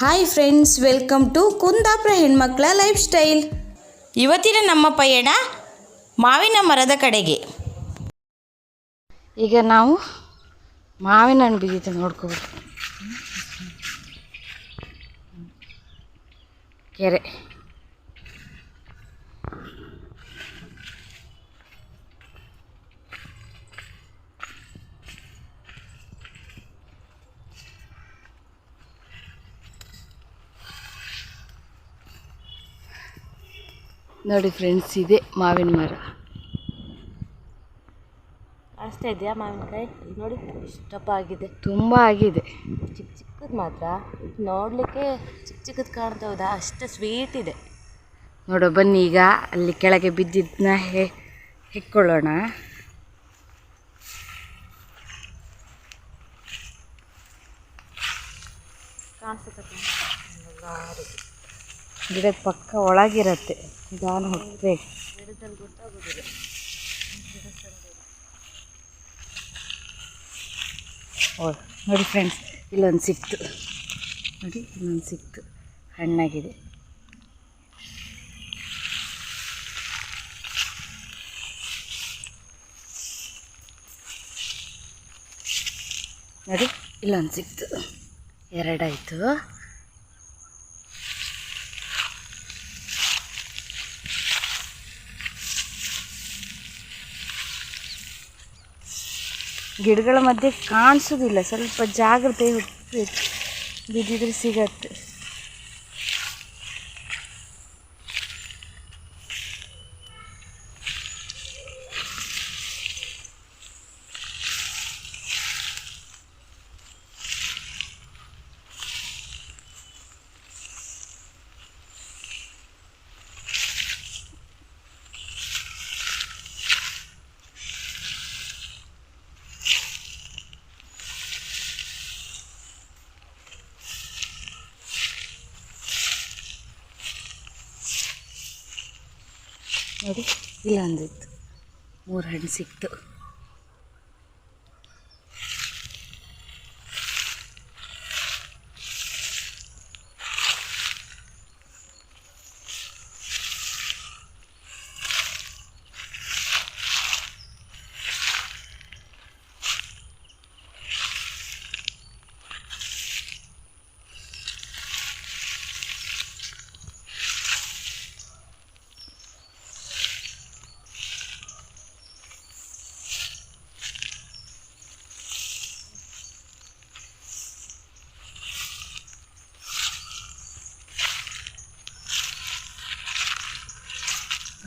Hi friends welcome to Kundapura ಹೆಣ್ಮಕ್ಳ life style ಇವತ್ತಿನ ನಮ್ಮ ಪಯಣ ಮಾವಿನ ಮರದ ಕಡೆಗೆ. ಈಗ ನಾವು ಮಾವಿನ ಹಣ್ಣು ಬಿದ್ದಿತ್ತು ನೋಡ್ಕೋಬೇಕು. ಕೆರೆ. ನೋಡಿ ಫ್ರೆಂಡ್ಸ್ ಇದೆ ಮಾವಿನ ಮರ. ಅಷ್ಟೇ ಇದೆಯಾ ಮಾವಿನಕಾಯಿ? ನೋಡಿ ಇಷ್ಟಪ್ಪ ಆಗಿದೆ ತುಂಬ ಆಗಿದೆ. ಚಿಕ್ಕ ಚಿಕ್ಕದು ಮಾತ್ರ. ನೋಡಲಿಕ್ಕೆ ಚಿಕ್ಕ ಚಿಕ್ಕದು ಕಾಣ್ತಾ ಹೌದಾ ಅಷ್ಟು ಸ್ವೀಟ್ ಇದೆ. ನೋಡೋ ಬನ್ನಿ ಈಗ ಅಲ್ಲಿ ಕೆಳಗೆ ಬಿದ್ದಿದ್ದನ್ನ ಹೆ ಹೆಕ್ಕೊಳ್ಳೋಣ. ಕಾಣಿಸುತ್ತೆ ಗಿಡದ ಪಕ್ಕ ಒಳಗಿರುತ್ತೆ. ನಿಧಾನ ಹೋಗ್ಬೇಕು ನೋಡಿ ಫ್ರೆಂಡ್ಸ್ ಇಲ್ಲೊಂದು ಸಿಕ್ತು. ನೋಡಿ, ಇಲ್ಲೊಂದು ಸಿಕ್ತು. ಹಣ್ಣಾಗಿದೆ. ನೋಡಿ, ಇಲ್ಲೊಂದು ಸಿಕ್ತು. ಎರಡಾಯಿತು. ಗಿಡಗಳ ಮಧ್ಯೆ ಕಾಣಿಸೋದಿಲ್ಲ ಸ್ವಲ್ಪ ಜಾಗ್ರತೆ ಬಿದ್ದಿದ್ರೆ ಸಿಗತ್ತೆ. ನೋಡಿ ಇಲ್ಲ ಅಂದಿತ್ತು ಮೂರು ಹಣ್ಣು ಸಿಕ್ತು.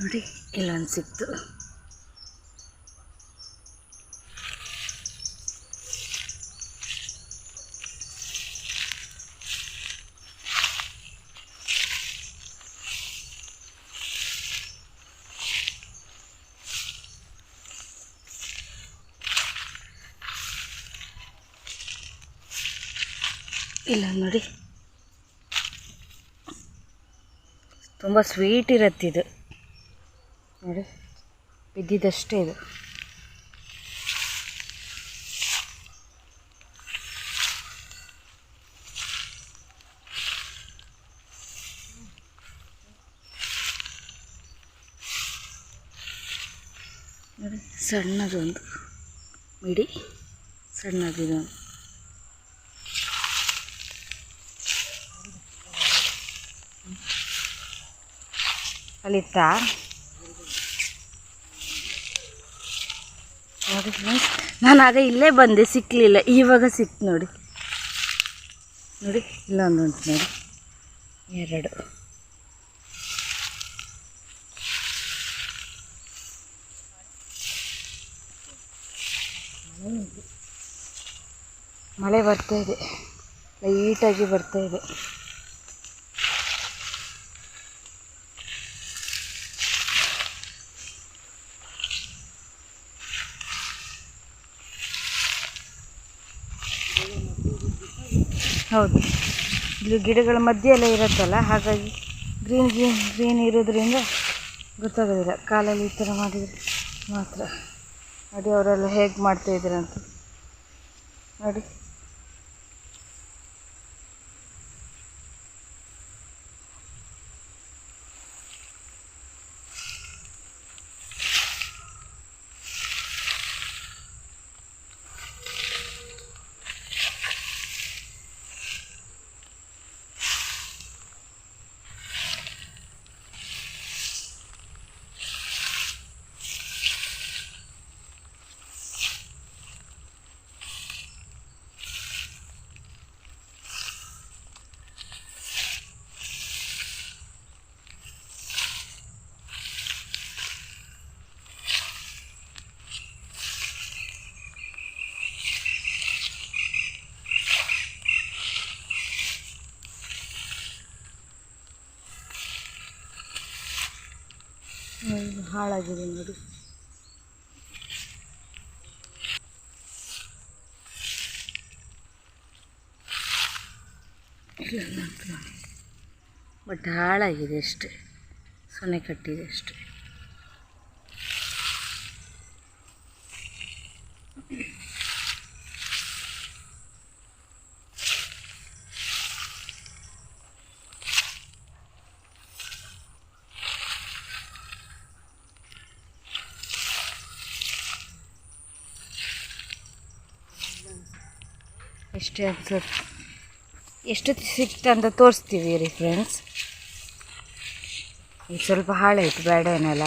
ನೋಡಿ ಇಲ್ಲೊಂದು ಸಿಕ್ತು. ಇಲ್ಲ ನೋಡಿ. ತುಂಬ ಸ್ವೀಟ್ ಇರತ್ತಿದು ನೋಡಿ ಬಿದ್ದಿದ್ದಷ್ಟೇ ಇದು. ನೋಡಿ ಸಣ್ಣದೊಂದು ಮಿಡಿ ಸಣ್ಣದಿದೊಂದು ಅಲ್ಲಿತ್ತಾ ನೋಡಿ ನಾನು ಆಗ ಇಲ್ಲೇ ಬಂದೆ ಸಿಕ್ಕಲಿಲ್ಲ ಇವಾಗ ಸಿಕ್ತು ನೋಡಿ. ನೋಡಿ, ಇಲ್ಲೊಂದು ಉಂಟು ನೋಡಿ. ಎರಡು. ಮಳೆ ಬರ್ತಾ ಇದೆ. ಲೈಟಾಗಿ ಬರ್ತಾ ಇದೆ. ಹೌದು. ಇಲ್ಲಿ ಗಿಡಗಳ ಮಧ್ಯೆ ಎಲ್ಲ ಇರುತ್ತಲ್ಲ, ಹಾಗಾಗಿ ಗ್ರೀನ್ ಗ್ರೀನ್ ಗ್ರೀನ್ ಇರೋದ್ರಿಂದ ಗೊತ್ತಾಗೋದಿಲ್ಲ. ಕಾಲಲ್ಲಿ ಈ ಥರ ಮಾಡಿದರೆ ಮಾತ್ರ. ನೋಡಿ ಅವರೆಲ್ಲ ಹೇಗೆ ಮಾಡ್ತಾ ಅಂತ ನೋಡಿ. ಹಾಳಾಗಿದೆ ನೋಡಿ. ಬಟ್ ಹಾಳಾಗಿದೆ ಅಷ್ಟೆ. ಸೊನೆ ಕಟ್ಟಿದೆ ಅಷ್ಟೆ. ಎಷ್ಟೇ ಅನ್ಸುತ್ತೆ ಎಷ್ಟು ಸಿಕ್ತ ಅಂತ ತೋರಿಸ್ತೀವಿ ರೀ ಫ್ರೆಂಡ್ಸ್ ಇದು ಸ್ವಲ್ಪ ಹಾಳಾಯಿತು ಬೇಡ ಏನಲ್ಲ.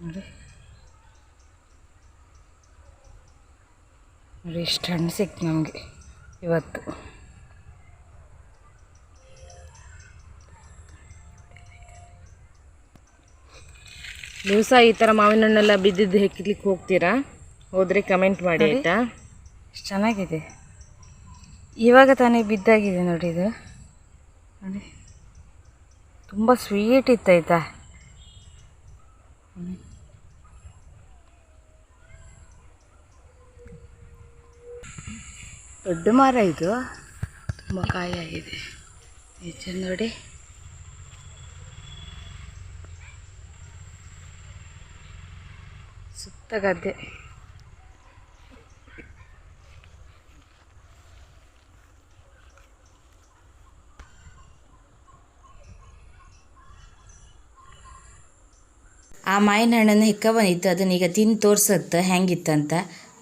ನೋಡಿ ನೋಡಿ ಇಷ್ಟು ಹಣ್ಣು ಸಿಕ್ತು ನಮಗೆ ಇವತ್ತು. ನೀವು ಸಹ ಈ ಥರ ಮಾವಿನ ಹಣ್ಣೆಲ್ಲ ಬಿದ್ದಿದ್ದು ಹೆಕ್ಲಿಕ್ಕೆ ಹೋಗ್ತೀರಾ? ಹೋದರೆ ಕಮೆಂಟ್ ಮಾಡಿ ಆಯಿತಾ? ಎಷ್ಟು ಚೆನ್ನಾಗಿದೆ. ಇವಾಗ ತಾನೇ ಬಿದ್ದಾಗಿದೆ ನೋಡಿ ಇದು. ನೋಡಿ. ತುಂಬ ಸ್ವೀಟ್ ಇತ್ತಾಯ್ತಾ ದೊಡ್ಡ ಮರ ಇದು. ತುಂಬ ಕಾಯಾಗಿದೆ ಹೆಚ್ಚು ನೋಡಿ. ಸುತ್ತ ಗದ್ದೆ. ಆ ಮಾವಿನ ಹಣ್ಣನ್ನು ಹಿಕ್ಕ ಬಂದಿತ್ತು ಅದನ್ನ ಈಗ ತಿಂದು ತೋರ್ಸತ್ತೆ ಹೆಂಗಿತ್ತಂತ.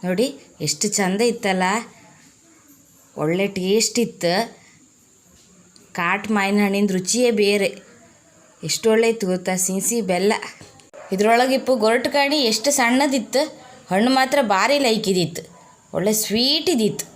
ನೋಡಿ, ಎಷ್ಟು ಚಂದ ಇತ್ತಲ್ಲ. ಒಳ್ಳೆ ಟೇಸ್ಟ್ ಇತ್ತು. ಕಾಟ್ ಮಾವಿನ ಹಣ್ಣಿನ ರುಚಿಯೇ ಬೇರೆ. ಎಷ್ಟು ಒಳ್ಳೆ ಇತ್ತು ಗೊತ್ತಾ, ಸಿನ್ಸಿ ಬೆಲ್ಲ. ಇದ್ರೊಳಗಿಪ್ಪು ಗೊರಟು ಕಾಣಿ ಎಷ್ಟು ಸಣ್ಣದಿತ್ತು. ಹಣ್ಣು ಮಾತ್ರ ಭಾರಿ ಲೈಕಿದಿತ್ತು. ಒಳ್ಳೆ ಸ್ವೀಟ್ ಇದಿತ್ತು.